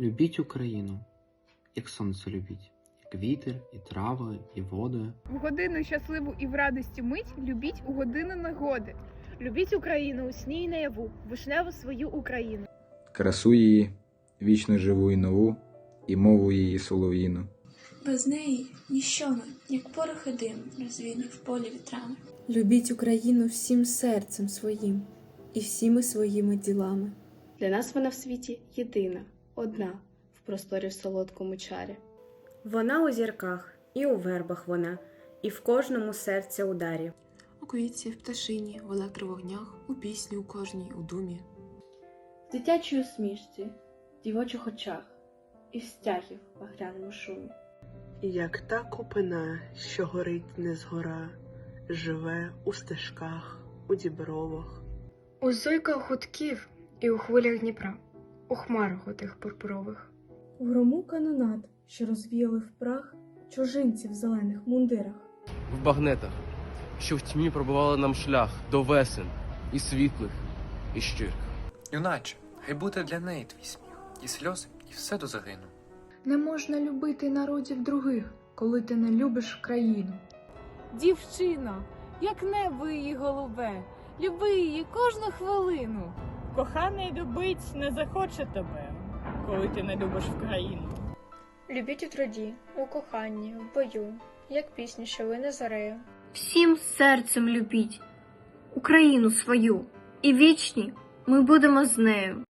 Любіть Україну, як сонце любіть, як вітер, і трави, і води. В годину щасливу і в радості мить любіть у годину негоди. Любіть Україну у сні й наяву, вишневу свою Україну. красу її, вічно живу і нову, і мову її солов'їну. Без неї ніщо, ми, як порох і дим, розвіяний в полі вітрами. Любіть Україну всім серцем своїм і всіми своїми ділами. Для нас вона в світі єдина, одна в просторі в солодкому чарі. Вона у зірках, і у вербах вона, і в кожному серця ударі. У квітці, в пташині, в електровогнях, у пісні у кожній, у думі. В дитячій усмішці, в дівочих очах, і в стягів в багряному шумі. Як та купина, що горить не згора, живе у стежках, у дібровах. У зойках гудків і у хвилях Дніпра, у хмарах отих пурпурових. У грому канонат, що розвіяли в прах чужинців в зелених мундирах. в багнетах, що в тьмі пробивали нам шлях до весен і світлих, і щирих. Юначе, хай буде для неї твій сміх, і сльози, і все до загину. Не можна любити народів других, коли ти не любиш країну. Дівчино, як небо її голубе, люби її кожну хвилину. Коханий любить не захоче тебе, коли ти не любиш в країну. Любіть у труді, у коханні, в бою, як пісню, що ви не зарею. Всім серцем любіть Україну свою, і вічні ми будемо з нею.